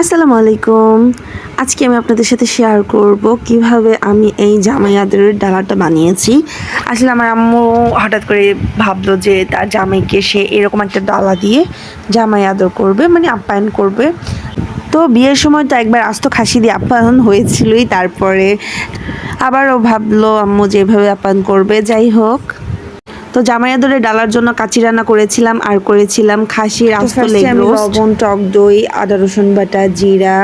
আসসালামু আলাইকুম। আজকে আমি আপনাদের সাথে শেয়ার করব কীভাবে আমি এই জামাই আদরের ডালাটা বানিয়েছি। আসলে আমার আম্মু হঠাৎ করে ভাবলো যে তার জামাইকে সে এরকম একটা ডালা দিয়ে জামাই আদর করবে মানে আপ্যায়ন করবে। তো বিয়ের সময় তো একবার আস্ত খাসি দিয়ে আপ্যায়ন হয়েছিলই, তারপরে আবারও ভাবলো আম্মু যেভাবে আপ্যায়ন করবে। যাই হোক তো জামাই আদরের ডালার জন্য কাচি রান্না করেছিলাম আর করেছিলাম খাসির আস্ত লেগ লবণ টক দই আদা রসুন বাটা জিরা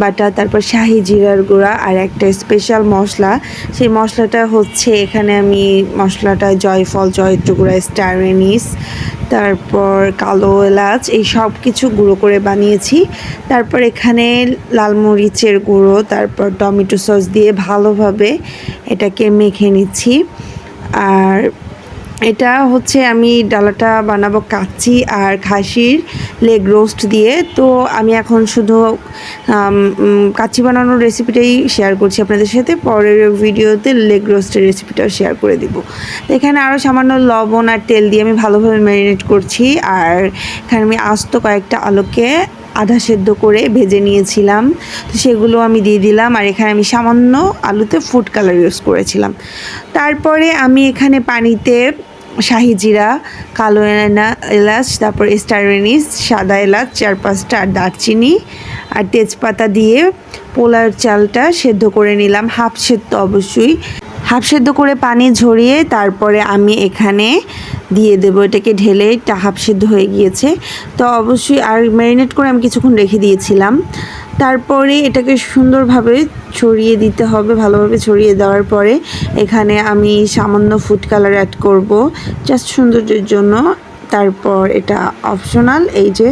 বাটা তারপর শাহি জিরার গুঁড়া আর একটা স্পেশাল মশলা। সেই মশলাটা হচ্ছে এখানে আমি মশলাটা জয়ফল গুঁড়া স্টার এনিস তারপর কালো এলাচ এই সব কিছু গুঁড়ো করে বানিয়েছি। তারপর এখানে লাল মরিচের গুঁড়ো তারপর টমেটো সস দিয়ে ভালোভাবে এটাকে মেখে নিচ্ছি। আর এটা হচ্ছে আমি ডালাটা বানাবো কাচ্চি আর খাসির লেগ রোস্ট দিয়ে। তো আমি এখন শুধু কাচ্চি বানানোর রেসিপিটাই শেয়ার করছি আপনাদের সাথে। পরের ভিডিওতে লেগ রোস্টের রেসিপিটাও শেয়ার করে দিব। এখানে আরও সামান্য লবণ আর তেল দিয়ে আমি ভালোভাবে ম্যারিনেট করছি। আর এখানে আমি আস্ত কয়েকটা আলুকে আধা সেদ্ধ করে ভেজে নিয়েছিলাম। তো সেগুলো আমি দিয়ে দিলাম আর এখানে আমি সামান্য আলুতে ফুড কালার ইউজ করেছিলাম। তারপরে আমি এখানে পানিতে শাহি জিরা, কালো এলাচ, তারপর স্টারেনিস সাদা এলাচ, চার পাঁচটা আর দারচিনি আর তেজপাতা দিয়ে পোলার চালটা সেদ্ধ করে নিলাম। হাফ সেদ্ধ অবশ্যই। হাফ সেদ্ধ করে পানি ঝরিয়ে তারপরে আমি এখানে দিয়ে দেবো, এটাকে ঢেলে এটা হাফ সেদ্ধ হয়ে গিয়েছে। তো অবশ্যই আর ম্যারিনেট করে আমি কিছুক্ষণ রেখে দিয়েছিলাম। তারপরে এটাকে সুন্দরভাবে ছড়িয়ে দিতে হবে, ভালোভাবে ছড়িয়ে দেওয়ার পরে এখানে আমি সামান্য ফুড কালার অ্যাড করব জাস্ট সৌন্দর্যের জন্য। তারপর এটা অপশনাল এই যে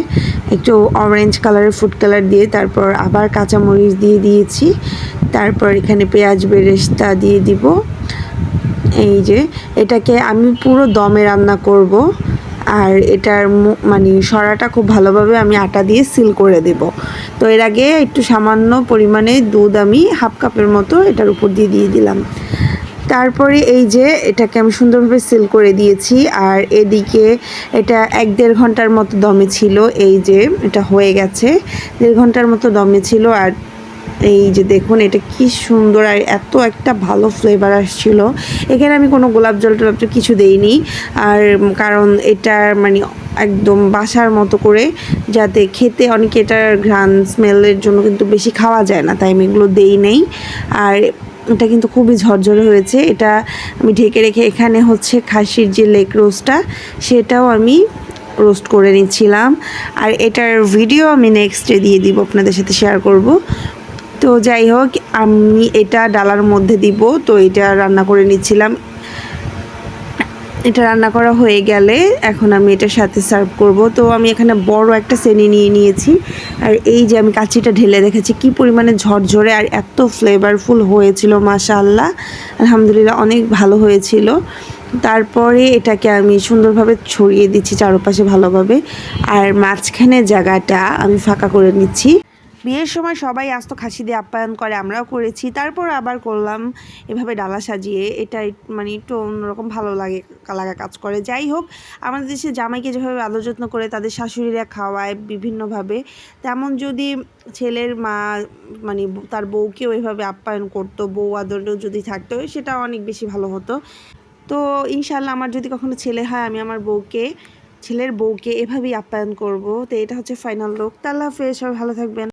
একটু অরেঞ্জ কালারের ফুড কালার দিয়ে তারপর আবার কাঁচামরিচ দিয়ে দিয়েছি। তারপর এখানে পেঁয়াজ বেরেস্তা দিয়ে দিব। এই যে এটাকে আমি পুরো দমে রান্না করব। আর এটার মানে সরাটা খুব ভালোভাবে আমি আটা দিয়ে সিল করে দেব। তো এর আগে একটু সামান্য পরিমাণে দুধ আমি হাফ কাপের মতো এটার উপর দিয়ে দিয়ে দিলাম। তারপরে এই যে এটাকে আমি সুন্দরভাবে সেল করে দিয়েছি, আর এদিকে এটা এক দেড় ঘণ্টার মতো দমে ছিল, এই যে এটা হয়ে গেছে, দেড় ঘণ্টার মতো দমে ছিল, আর এই যে দেখুন এটা কি সুন্দর, আর এত একটা ভালো ফ্লেভার আসছিল। এখানে আমি কোনো গোলাপ জল টোলাপ কিছু দেইনি, আর কারণ এটার মানে একদম বাসার মতো করে যাতে খেতে, অনেকে এটার ঘ্রাণ স্মেলের জন্য কিন্তু বেশি খাওয়া যায় না, তাই আমি এগুলো দেই নেই। আর এটা কিন্তু খুবই ঝরঝরে হয়েছে। এটা আমি ঢেকে রেখে এখানে হচ্ছে খাসির যে লেগ রোস্টটা, সেটাও আমি রোস্ট করে নিচ্ছিলাম। আর এটার ভিডিও আমি নেক্সটে দিয়ে দিব, আপনাদের সাথে শেয়ার করব। তো যাই হোক, আমি এটা ডালার মধ্যে দিব। তো এটা রান্না করে নিচ্ছিলাম। এটা রান্না করা হয়ে গেলে এখন আমি এটার সাথে সার্ভ করব। তো আমি এখানে বড় একটা সেনি নিয়ে নিয়েছি। আর এই যে আমি কাচিটা ঢেলে দেখেছি কি পরিমাণে ঝরঝরে আর এত ফ্লেভারফুল হয়েছিল, মাশাআল্লাহ। আলহামদুলিল্লাহ অনেক ভালো হয়েছিল। তারপরে এটাকে আমি সুন্দরভাবে ছড়িয়ে দিচ্ছি চারপাশে ভালোভাবে। আর মাঝখানে জায়গাটা আমি ফাঁকা করে নিচ্ছি। বিয়ের সময় সবাই আস্ত খাসি দিয়ে আপ্যায়ন করে, আমরাও করেছি। তারপর আবার করলাম এভাবে ডালা সাজিয়ে। এটা মানে একটু অন্যরকম ভালো লাগে, লাগা কাজ করে। যাই হোক, আমাদের দেশে জামাইকে যেভাবে আদর যত্ন করে তাদের শাশুড়িরা খাওয়ায় বিভিন্নভাবে, তেমন যদি ছেলের মা মানে তার বউকেও এভাবে আপ্যায়ন করতো, বউ আদরেও যদি থাকতো, সেটা অনেক বেশি ভালো হতো। তো ইনশাল্লাহ আমার যদি কখনো ছেলে হয়, আমি আমার বউকে, ছেলের বউকে এভাবেই আপ্যায়ন করব। তো এটা হচ্ছে ফাইনাল লুক তাল্লা হাফেজ, সবাই ভালো থাকবেন।